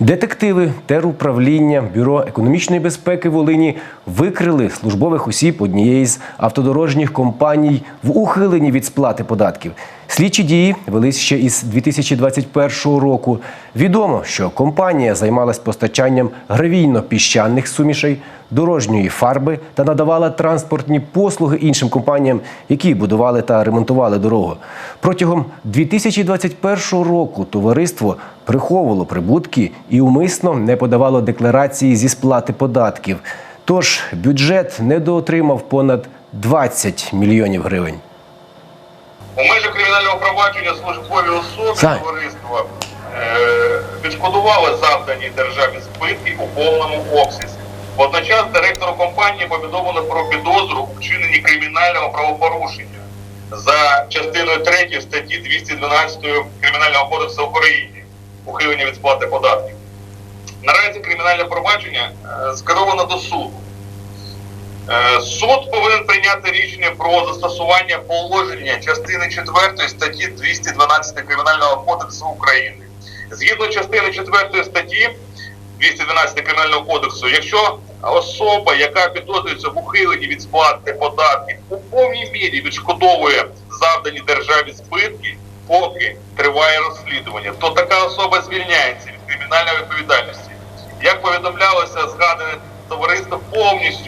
Детективи теруправління Бюро економічної безпеки Волині викрили службових осіб однієї з автодорожніх компаній в ухиленні від сплати податків. Слідчі дії велись ще із 2021 року. Відомо, що компанія займалась постачанням гравійно-піщаних сумішей, дорожньої фарби та надавала транспортні послуги іншим компаніям, які будували та ремонтували дорогу. Протягом 2021 року товариство приховувало прибутки і умисно не подавало декларації зі сплати податків. Тож бюджет недоотримав понад 20 мільйонів гривень. У межах кримінального провадження службові особи товариства е, відшкодували завдані державі збитки у повному обсязі. Водночас директору компанії повідомили про підозру у вчиненні кримінального правопорушення за частиною 3 статті 212 Кримінального кодексу України ухилення від сплати податків. Наразі кримінальне провадження е, скеровано до суду. Е, Суд повинен прийняти рішення про застосування положення частини 4 статті 212 Кримінального кодексу України. Згідно частини 4 статті 212 Кримінального кодексу, якщо особа, яка підозрюється в ухиленні від сплати податків, у повній мірі відшкодовує завдані державі збитки, поки триває розслідування, то така особа звільняється від кримінальної відповідальності. Як повідомлялося, згадане товариство повністю